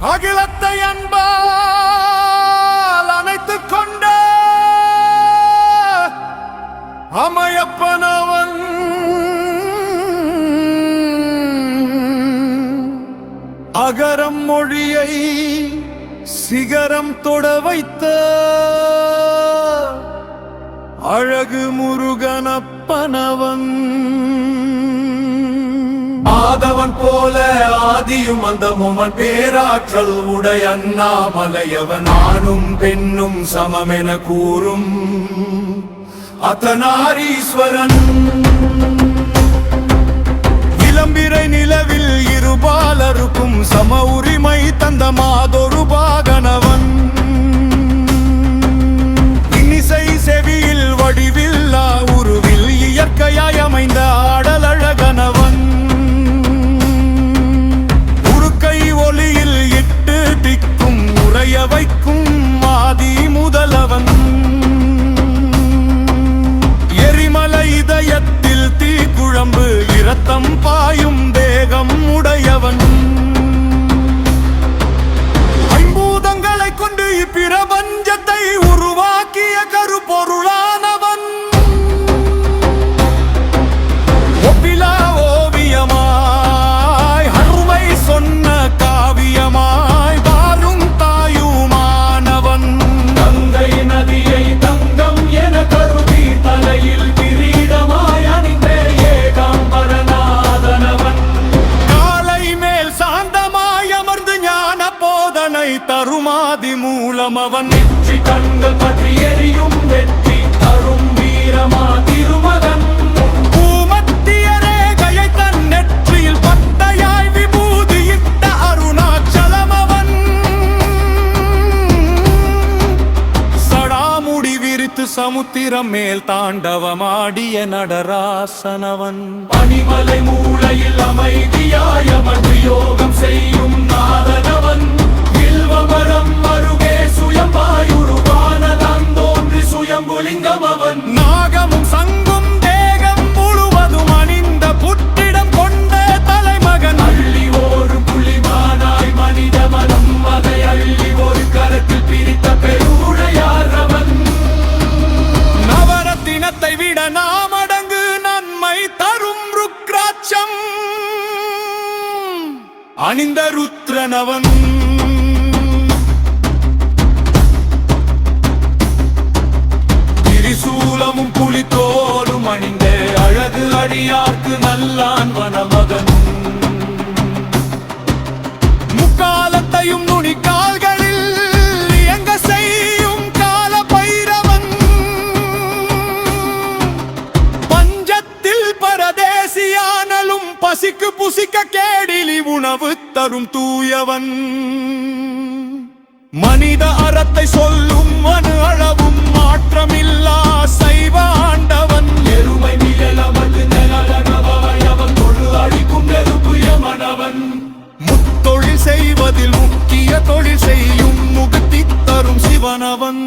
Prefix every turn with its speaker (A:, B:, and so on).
A: அகிலத்தை அன்பால் அணைத்துக் கொண்ட அமையப்பனவன். அகரம் மொழியை சிகரம் தொட வைத்த அழகு முருகனப்பனவன். ஆதவன் போல ஆதியும் அந்த முமன் பேராற்றல் உடைய அண்ணாமலையவன். ஆணும் பெண்ணும் சமமென கூறும் அத்தனாரீஸ்வரன். இளம்பிரை நிலவில் அவன் மூலம் அவன் வெற்றி கண்கள் பற்றி எரியும் வெற்றி தரும் வீரமா திருமகன். சமுத்திரம் மேல் தாண்டவமாடிய நடராசனவன். பனிமலை மூளையில் அமைதியாய் அமர்ந்து யோகம் செய்யும் நாதனவன். ருக்ராட்சம் அணிந்த ருத்ரனவன். திரிசூலமும் புலித்தோலும் அணிந்த அழகு அடியார்க்கு நல்லான் வனமகன். முக்காலத்தையும் பூசிக்க கேடிலி உணவு தரும் தூயவன். மனித அறத்தை சொல்லும் மனு அளவும் மாற்றமில்லா சைவ ஆண்டவன் எருமை நிழலமது நிழலகவாயவன் கொடு அழிக்கும் முத்தொழில் செய்வதில் முக்கிய தொழில் செய்யும் முகத்தி தரும் சிவனவன்.